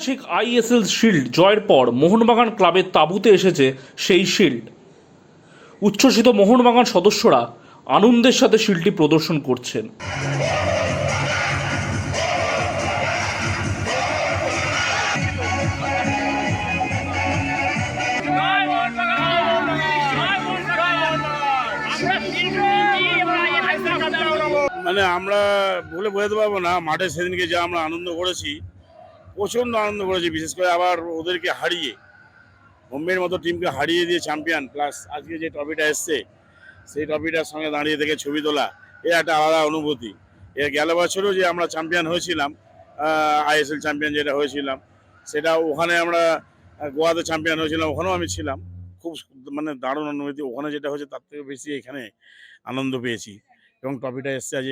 ঐতিহাসিক ISL shield জয়ের পর মোহনবাগান ক্লাবের তাঁবুতে এসেছে সেই শিল্ড উচ্ছ্বসিত মোহনবাগান সদস্যরা আনন্দের সাথে শিল্ডটি প্রদর্শন করছেন। মানে আমরা বলে বোঝাতে পারব না, মাঠে সেদিনকে যা আমরা আনন্দ করেছি প্রচণ্ড আনন্দ করেছি, বিশেষ করে আবার ওদেরকে হারিয়ে। বোম্বের মতো টিমকে হারিয়ে দিয়ে চ্যাম্পিয়ন প্লাস আজকে যে ট্রফিটা এসছে, সেই ট্রফিটার সঙ্গে দাঁড়িয়ে থেকে ছবি তোলা, এ একটা আলাদা অনুভূতি। এর গেল বছরও যে আমরা চ্যাম্পিয়ন হয়েছিলাম আইএসএল চ্যাম্পিয়ন যেটা হয়েছিলাম, সেটা ওখানে আমরা গোয়াতে চ্যাম্পিয়ন হয়েছিলাম, ওখানেও আমি ছিলাম। খুব মানে দারুণ অনুভূতি, ওখানে যেটা হয়েছে তার থেকে বেশি এখানে আনন্দ পেয়েছি। এবং ট্রফিটা এসছে আজ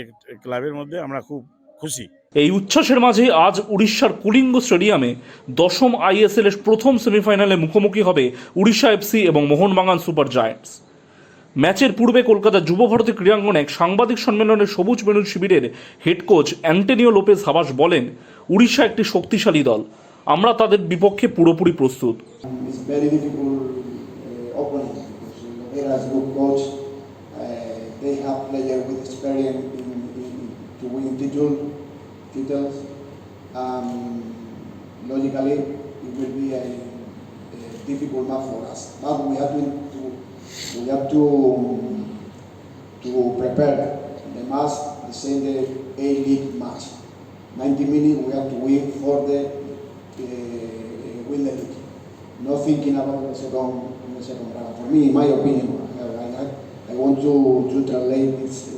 ক্লাবের মধ্যে, আমরা খুব খুশি। এই উচ্ছ্বাসের মাঝে আজ উড়িষ্যার কুলিঙ্গ স্টেডিয়ামে দশম আইএসএল এর প্রথম সেমিফাইনালে মুখোমুখি হবে উড়িষ্যা এফসি এবং মোহনবাগান সুপার জায়ান্টস। ম্যাচের পূর্বে কলকাতা যুব ভারতী ক্রীড়াঙ্গনে এক সাংবাদিক সম্মেলনে সবুজ মেরুন শিবিরের head coach Antonio Lopez Habas বলেন উড়িষ্যা একটি শক্তিশালী দল। আমরা তাদের বিপক্ষে পুরোপুরি প্রস্তুত। Uh. Uh, they have players with experience in, win title, titles. Um, logically, it will be a, a difficult match for us. But we have to, we have to to prepare the match the same the A League match. 90 minutes we have to win for the uh, win the league. Not thinking about the second the second round. For me, in my opinion, I, I, I want to, to translate this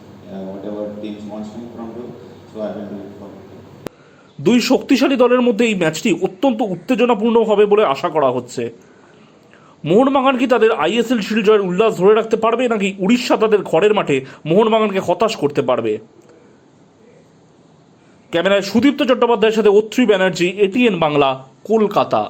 Uh, whatever teams wants me from you, so I will do it for. দুই শক্তিশালী দলের মধ্যে এই ম্যাচটি অত্যন্ত উত্তেজনাপূর্ণ হবে বলে আশা করা হচ্ছে। মোহনবাগান কি তাদের আইএসএল শিল্ড জয়ের উল্লাস ধরে রাখতে পারবে নাকি উড়িষ্যা তাদের ঘরের মাঠে মোহনবাগানকে হতাশ করতে পারবে? ক্যামেরায় সুদীপ্ত চট্টোপাধ্যায়ের সাথে অত্রি ব্যানার্জি এটিএন বাংলা কলকাতা।